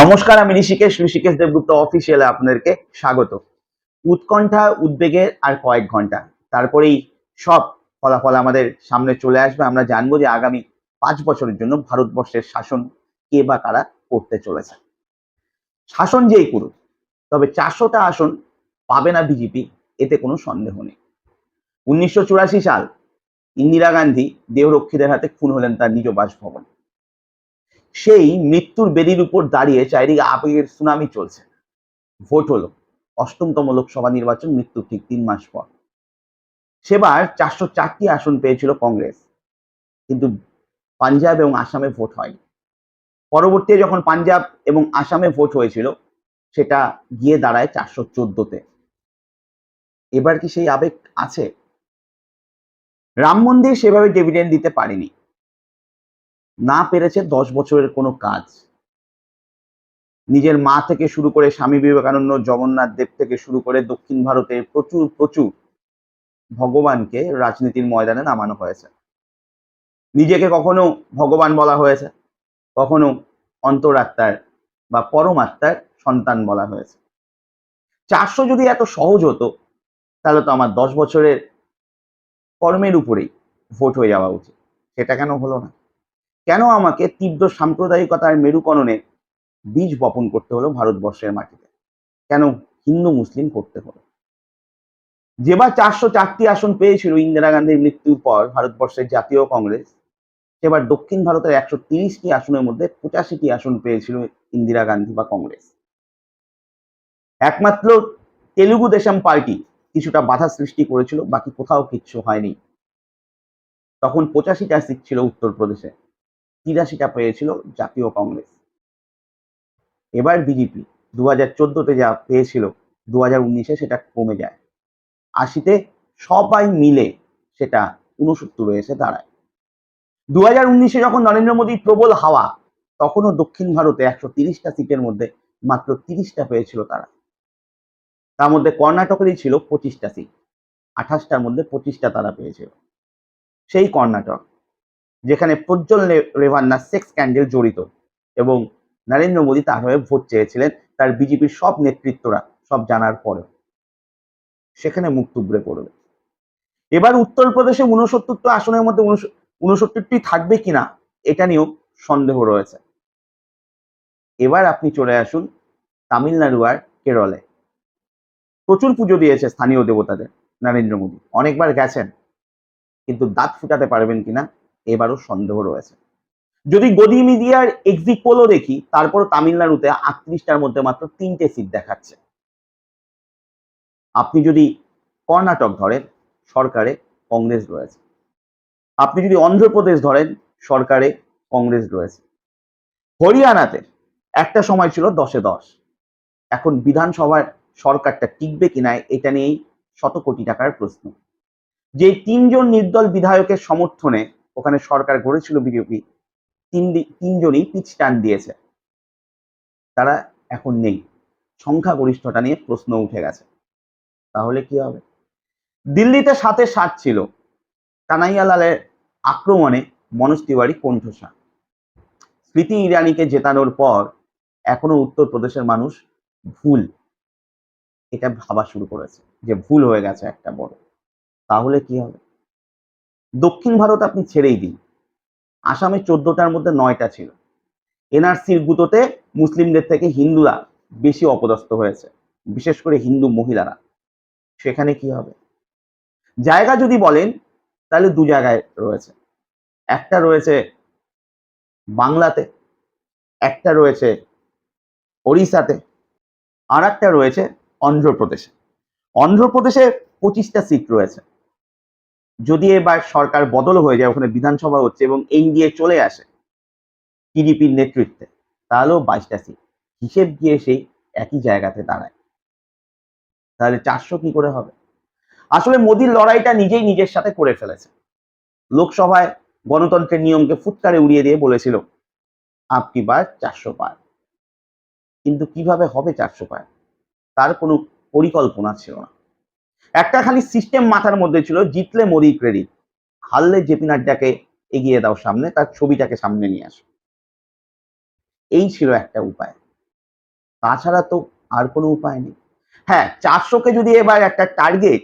নমস্কার, আমি ঋষিকেশ ঋষিকেশ দেবগুপ্ত অফিসিয়ালে আপনাদেরকে স্বাগত। উৎকণ্ঠা, উদ্বেগের আর কয়েক ঘণ্টা। তারপরেই সব ফলাফল আমাদের সামনে চলে আসবে। আমরা জানব যে আগামী পাঁচ বছরের জন্য ভারতবর্ষের শাসন কে বা কারা করতে চলেছে। শাসন যেই করুক, তবে চারশোটা আসন পাবে না বিজেপি, এতে কোনো সন্দেহ নেই। উনিশশো চুরাশি সাল ইন্দিরা গান্ধী দেহরক্ষীদের হাতে খুন হলেন তার নিজ বাসভবন। সেই মৃত্যুর বেদির উপর দাঁড়িয়ে চারিদিকে আবেগের সুনামি চলছে। ভোট হলো। অষ্টমতম লোকসভা নির্বাচন মৃত্যুর ঠিক তিন মাস পর। সেবার চারশো চারটি আসন পেয়েছিল কংগ্রেস। কিন্তু পাঞ্জাব এবং আসামে ভোট হয়নি। পরবর্তীতে যখন পাঞ্জাব এবং আসামে ভোট হয়েছিল, সেটা গিয়ে দাঁড়ায় চারশো চোদ্দতে। এবার কি সেই আবেগ আছে? রাম মন্দির সেভাবে ডিভিডেন্ড দিতে পারেনি। না পেরেছে দশ বছরের কোনো কাজ। নিজের মা থেকে শুরু করে স্বামী বিবেকানন্দ, জগন্নাথ দেব থেকে শুরু করে দক্ষিণ ভারতে প্রচুর প্রচুর ভগবানকে রাজনীতির ময়দানে নামানো হয়েছে। নিজেকে কখনো ভগবান বলা হয়েছে, কখনো অন্তরাত্মার বা পরমাত্মার সন্তান বলা হয়েছে। চারশো যদি এত সহজ হতো, তাহলে তো আমার দশ বছরের কর্মের উপরেই ভোট হয়ে যাওয়া উচিত। সেটা কেন হলো না? কেন আমাকে তীব্র সাম্প্রদায়িকতার মেরুকরণে বীজ বপন করতে হলো ভারতবর্ষের মাটিতে? কেন হিন্দু, মুসলিম করতে হলো? যেবার চারশো চারটি আসন পেয়েছিল ইন্দিরা গান্ধীর মৃত্যুর পর ভারতবর্ষের জাতীয় কংগ্রেস সেবার দক্ষিণ ভারতের একশো তিরিশটি আসনের মধ্যে পঁচাশিটি আসন পেয়েছিল ইন্দিরা গান্ধী বা কংগ্রেস। একমাত্র তেলুগু দেশম পার্টি কিছুটা বাধা সৃষ্টি করেছিল, বাকি কোথাও কিচ্ছু হয়নি। তখন পঁচাশিটা সিট ছিল উত্তরপ্রদেশে। তিরাশিটা পেয়েছিল জাতীয় কংগ্রেস। এবার বিজেপি দু হাজার যা পেয়েছিল দু হাজার উনিশে সেটা কমে যায়। আশিতে সবাই মিলে সেটা উনসত্তরে এসে দাঁড়ায়। দু হাজার উনিশে যখন নরেন্দ্র মোদীর প্রবল হাওয়া, তখনও দক্ষিণ ভারতে একশো তিরিশটা সিটের মধ্যে মাত্র তিরিশটা পেয়েছিল তারা। তার মধ্যে কর্ণাটকেরই ছিল পঁচিশটা সিট, আঠাশটার মধ্যে পঁচিশটা তারা পেয়েছিল। সেই কর্ণাটক যেখানে প্রজ্জ্বল রেভান্না সেক্স স্ক্যান্ডেল জড়িত। এবং নরেন্দ্র মোদী তার হয়ে ভোট চেয়েছিলেন তার বিজেপির সব নেতৃত্বরা, সব জানার পরেও। সেখানে মুখ তুবড়ে পড়বে। এবার উত্তরপ্রদেশে উনসত্তরটা আসনের মধ্যে উনসত্তরটি থাকবে কিনা, এটা নিয়েও সন্দেহ রয়েছে। এবার আপনি চলে আসুন তামিলনাড়ু আর কেরলে। প্রচুর পুজো দিয়েছে স্থানীয় দেবতাদের নরেন্দ্র মোদী। অনেকবার গেছেন, কিন্তু দাঁত ফুটাতে পারবেন কিনা এবারও সন্দেহ রয়েছে। যদি গদি মিডিয়ার এক্সিট পোলও দেখি তারপর তামিলনাড়ুতে আটত্রিশটার মধ্যে মাত্র তিনটে সিট দেখাচ্ছে। আপনি যদি কর্ণাটক ধরেন, সরকারে কংগ্রেস রয়েছে। আপনি যদি অন্ধ্রপ্রদেশ ধরেন, সরকারে কংগ্রেস রয়েছে। হরিয়ানাতে একটা সময় ছিল দশে দশ। এখন বিধানসভার সরকারটা টিকবে কিনা, এটা নিয়েই শত কোটি টাকার প্রশ্ন। যে তিনজন নির্দল বিধায়কের সমর্থনে ওখানে সরকার গড়েছিল বিজেপি তিন তিনজনই পিচ টান দিয়েছে। তারা এখন নেই। সংখ্যাগরিষ্ঠতা নিয়ে প্রশ্ন উঠে গেছে। তাহলে কি হবে? দিল্লিতে সাথে সাত ছিল। কানাইয়ালালের আক্রমণে মনোজ তিওয়ারি কণ্ঠসা স্মৃতি ইরানিকে জেতানোর পর এখনও উত্তরপ্রদেশের মানুষ ভুল, এটা ভাবা শুরু করেছে যে ভুল হয়ে গেছে একটা বড়। তাহলে কি হবে? দক্ষিণ ভারত আপনি ছেড়েই দিন। আসামে চোদ্দটার মধ্যে নয়টা ছিল। এনআরসির গুতোতে মুসলিমদের থেকে হিন্দুরা বেশি অপদস্থ হয়েছে, বিশেষ করে হিন্দু মহিলারা। সেখানে কি হবে? জায়গা যদি বলেন, তাহলে দু জায়গায় রয়েছে। একটা রয়েছে বাংলাতে, একটা রয়েছে ওড়িশাতে আর একটা রয়েছে অন্ধ্রপ্রদেশে। অন্ধ্রপ্রদেশে পঁচিশটা সিট রয়েছে। যদি এবার সরকার বদল হয়ে যায়, ওখানে বিধানসভা হচ্ছে এবং এনডিএ চলে আসে টিডিপির নেতৃত্বে, তাহলেও বাইশটা সিট। হিসেব গিয়ে সেই একই জায়গাতে দাঁড়ায়। তাহলে চারশো কি করে হবে? আসলে মোদির লড়াইটা নিজেই নিজের সাথে করে ফেলেছে। লোকসভায় গণতন্ত্রের নিয়মকে ফুৎকারে উড়িয়ে দিয়ে বলেছিল আপকি বার চারশো পার। কিন্তু কীভাবে হবে চারশো পার? তার কোনো পরিকল্পনা ছিল না। একটা খালি সিস্টেম মাথার মধ্যে ছিল, জিতলে মোদি ক্রেডিট হারলে জেপি নাড্ডাকে এগিয়ে দাও সামনে, তার ছবিটাকে সামনে নিয়ে আসো। এই ছিল একটা উপায়। তাছাড়া তো আর কোনো উপায় নেই। হ্যাঁ চারশোকে যদি এবার একটা টার্গেট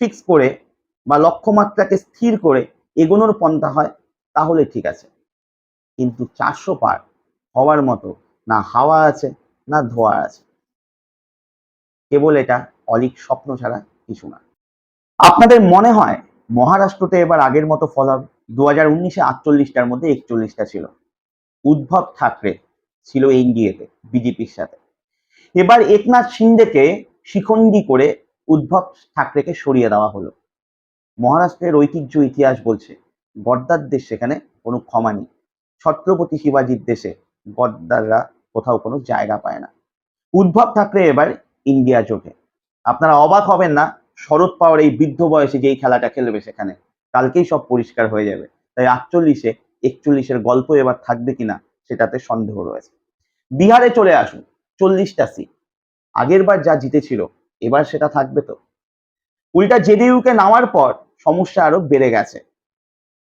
ফিক্স করে বা লক্ষ্যমাত্রাকে স্থির করে এগোনোর পন্থা হয়, তাহলে ঠিক আছে। কিন্তু চারশো পার হওয়ার মতো না হাওয়া আছে, না ধোয়া আছে। কেবল এটা অলিক স্বপ্ন ছাড়া কিছু না। আপনাদের মনে হয় মহারাষ্ট্রতে এবার আগের মতো ফল হবে দু হাজার উনিশে আটচল্লিশটার মধ্যে একচল্লিশটা ছিল? উদ্ভব ঠাকরে ছিল এনডিএতে, বিজেপির সাথে। এবার একনাথ শিন্দেকে শিখণ্ডি করে উদ্ভব ঠাকরেকে সরিয়ে দেওয়া হলো। মহারাষ্ট্রের ঐতিহ্য ইতিহাস বলছে, গদ্দার দেশ সেখানে কোনো ক্ষমা নেই। ছত্রপতি শিবাজির দেশে গদ্দাররা কোথাও কোনো জায়গা পায় না। উদ্ভব ঠাকরে এবার ইন্ডিয়া জোটে আপনারা অবাক হবেন না শরৎ পাওয়ার এই বৃদ্ধ বয়সে যেই খেলাটা খেলবে সেখানে, কালকেই সব পরিষ্কার হয়ে যাবে। তাই আটচল্লিশে একচল্লিশের গল্প এবার থাকবে কিনা সেটাতে সন্দেহ রয়েছে। বিহারে চলে আসুন, চল্লিশটা সিট আগের বার যা জিতেছিল, এবার সেটা থাকবে তো। উল্টা জেডিইউকে নামার পর সমস্যা আরও বেড়ে গেছে।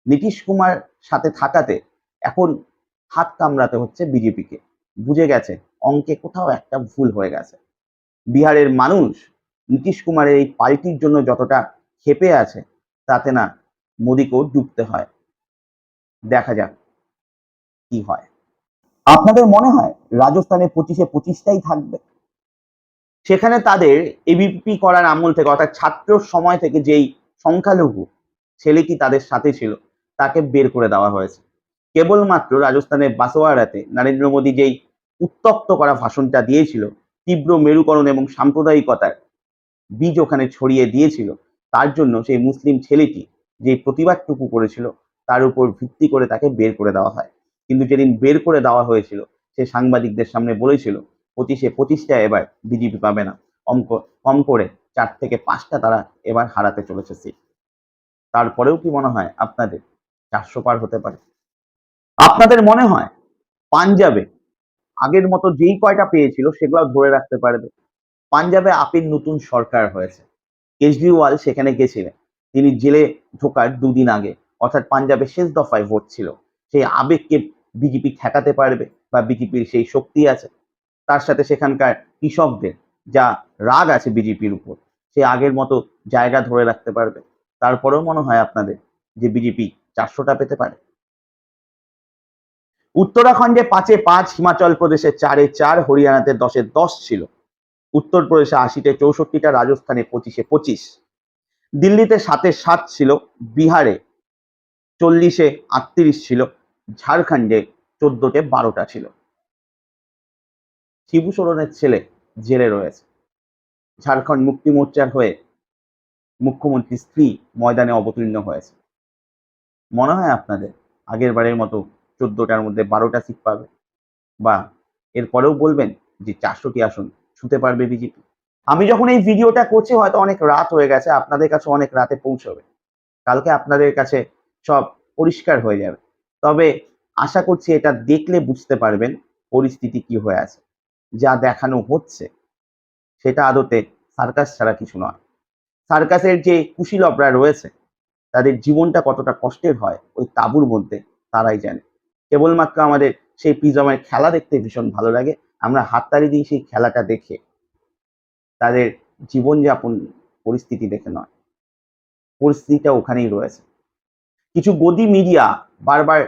নীতিশ কুমার সাথে থাকাতে এখন হাত কামড়াতে হচ্ছে বিজেপিকে। বুঝে গেছে, অঙ্কে কোথাও একটা ভুল হয়ে গেছে। বিহারের মানুষ নীতিশ কুমারের এই পাল্টির জন্য যতটা ক্ষেপে আছে, তাতে না মোদীকেও ডুবতে হয়। দেখা যাক কি হয়। আপনাদের মনে হয় রাজস্থানে পঁচিশে পঁচিশটাই থাকবে? সেখানে তাদের এবিপি করার আমল থেকে, অর্থাৎ ছাত্র সময় থেকে যেই সংখ্যালঘু ছেলেটি তাদের সাথে ছিল, তাকে বের করে দেওয়া হয়েছে। কেবলমাত্র রাজস্থানের বাসোয়ারাতে নরেন্দ্র মোদী যেই উত্তপ্ত করা ভাষণটা দিয়েছিল, তীব্র মেরুকরণ এবং সাম্প্রদায়িকতার বীজ ওখানে ছড়িয়ে দিয়েছিল। তার জন্য সেই মুসলিম ছেলেটি যে প্রতিবাদটুকু করেছিল, তার উপর ভিত্তি করে তাকে বের করে দেওয়া হয়। কিন্তু যেদিন বের করে দেওয়া হয়েছিল, সে সাংবাদিকদের সামনে বলেছিল, পঁচিশে পঁচিশটা এবার বিজেপি পাবে না। অঙ্ক কম করে চার থেকে পাঁচটা তারা এবার হারাতে চলেছে সিট। তারপরেও কি মনে হয় আপনাদের? চারশো পার হতে পারে। আপনাদের মনে হয় পাঞ্জাবে আগের মতো যেই কয়টা পেয়েছিল সেগুলো ধরে রাখতে পারবে? পাঞ্জাবে আপের নতুন সরকার হয়েছে। কেজরিওয়াল সেখানে গেছিলেন। তিনি জেলে ঢোকার দুদিন আগে। অর্থাৎ পাঞ্জাবের শেষ দফায় ভোট ছিল। সেই আবেগকে বিজেপি ঠেকাতে পারবে বা বিজেপির সেই শক্তি আছে। তার সাথে সেখানকার কৃষকদের যা রাগ আছে বিজেপির উপর, সে আগের মতো জায়গা ধরে রাখতে পারবে। তারপরেও মনে হয় আপনাদের যে বিজেপি চারশোটা পেতে পারে। উত্তরাখণ্ডে পাঁচে পাঁচ, হিমাচল প্রদেশে চারে চার, হরিয়ানাতে দশে দশ ছিল। উত্তরপ্রদেশে আশিতে চৌষট্টিটা, রাজস্থানে পঁচিশে পঁচিশ। দিল্লিতে সাতে সাত ছিল, বিহারে চল্লিশে আটত্রিশ ছিল, ঝাড়খণ্ডে চোদ্দতে বারোটা ছিল। শিবু সোরেনের ছেলে জেলে রয়েছে। ঝাড়খণ্ড মুক্তি মোর্চার হয়ে মুখ্যমন্ত্রী স্ত্রী ময়দানে অবতীর্ণ হয়েছে। মনে হয় আপনাদের, আগের বারের মতো চোদ্দটার মধ্যে বারোটা সিট পাবে। বা এরপরেও বলবেন যে চারশোটি আসন ছুতে পারবে বিজেপি আমি যখন এই ভিডিওটা করছি, হয়তো অনেক রাত হয়ে গেছে, আপনাদের কাছে অনেক রাতে পৌঁছবে। কালকে আপনাদের কাছে সব পরিষ্কার হয়ে যাবে। তবে আশা করছি এটা দেখলে বুঝতে পারবেন পরিস্থিতি কি হয়ে আছে, যা দেখানো হচ্ছে। সেটা আদতে সার্কাস ছাড়া কিছু নয়। সার্কাসের যে কুশীলবরা রয়েছে, তাদের জীবনটা কতটা কষ্টের হয়, ওই তাঁবুর মধ্যে তারাই জানে। কেবলমাত্র আমাদের সেই প্রিজমের খেলা দেখতে ভীষণ ভালো লাগে। আমরা হাততালি দিই সেই খেলাটা দেখে তাদের জীবনযাপন পরিস্থিতি দেখে নয়। পরিস্থিতিটা ওখানেই রয়েছে। কিছু গদি মিডিয়া বারবার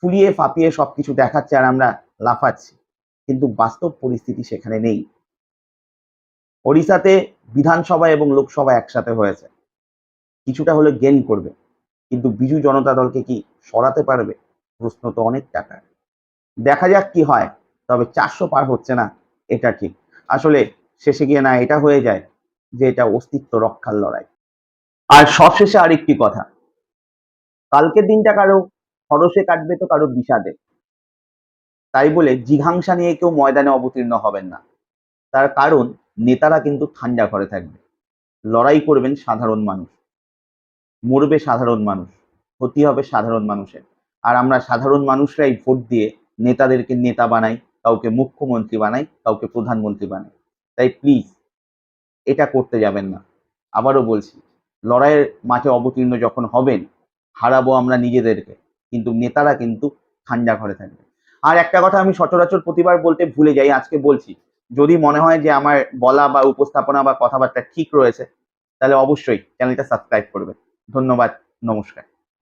ফুলিয়ে ফাঁপিয়ে সবকিছু দেখাচ্ছে আর আমরা লাফাচ্ছি। কিন্তু বাস্তব পরিস্থিতি সেখানে নেই। ওড়িশাতে বিধানসভা এবং লোকসভা একসাথে হয়েছে। কিছুটা হলে গেন করবে। কিন্তু বিজু জনতা দলকে কি সরাতে পারবে? প্রশ্ন তো অনেক টাকার। দেখা যাক কি হয়। তবে চারশো পার হচ্ছে না, এটা ঠিক। আসলে শেষে গিয়ে না এটা হয়ে যায় যে এটা অস্তিত্ব রক্ষার লড়াই। আর সবশেষে আরেকটি কথা, কালকের দিনটা কারও খরচে কাটবে তো কারও বিষাদে। তাই বলে জিঘাংসা নিয়ে কেউ ময়দানে অবতীর্ণ হবেন না। তার কারণ, নেতারা কিন্তু ঠান্ডা ঘরে থাকবে। লড়াই করবেন সাধারণ মানুষ। মরবে সাধারণ মানুষ। ক্ষতি হবে সাধারণ মানুষের। আর আমরা সাধারণ মানুষরাই ভোট দিয়ে নেতাদেরকে নেতা বানাই। কাউকে মুখ্যমন্ত্রী বানাই, কাউকে প্রধানমন্ত্রী বানাই। তাই প্লিজ এটা করতে যাবেন না। আবারও বলছি, লড়াইয়ের মাঠে অবতীর্ণ যখন হবেন, হারাবো আমরা নিজেদেরকে, কিন্তু নেতারা কিন্তু ঠান্ডা ঘরে থাকবে। আর একটা কথা আমি সচরাচর প্রতিবার বলতে ভুলে যাই, আজকে বলছি, যদি মনে হয় যে আমার বলা বা উপস্থাপনা বা কথাবার্তা ঠিক রয়েছে, তাহলে অবশ্যই চ্যানেলটা সাবস্ক্রাইব করবে ধন্যবাদ, নমস্কার।